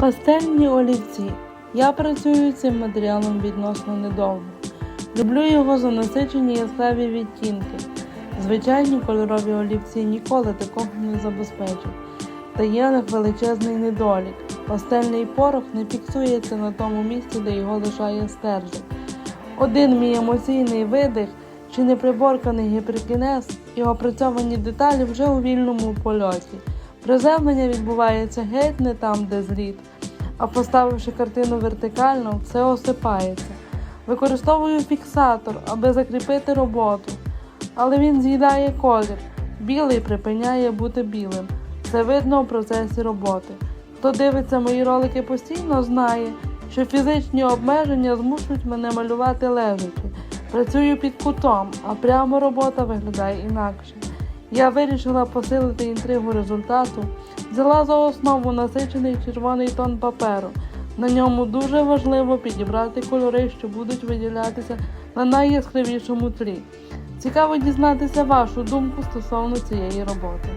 Пастельні олівці. Я працюю цим матеріалом відносно недовго. Люблю його за насичені яскраві відтінки. Звичайні кольорові олівці ніколи такого не забезпечать. Та є них величезний недолік. Пастельний порох не фіксується на тому місці, де його лишає стержень. Один мій емоційний видих чи неприборканий гіперкінез і опрацьовані деталі вже у вільному польоті. Приземлення відбувається геть не там, де зліт, а поставивши картину вертикально, все осипається. Використовую фіксатор, аби закріпити роботу, але він з'їдає колір. Білий припиняє бути білим. Це видно у процесі роботи. Хто дивиться мої ролики постійно, знає, що фізичні обмеження змушують мене малювати лежачи. Працюю під кутом, а прямо робота виглядає інакше. Я вирішила посилити інтригу результату, взяла за основу насичений червоний тон паперу. На ньому дуже важливо підібрати кольори, що будуть виділятися на найяскравішому тлі. Цікаво дізнатися вашу думку стосовно цієї роботи.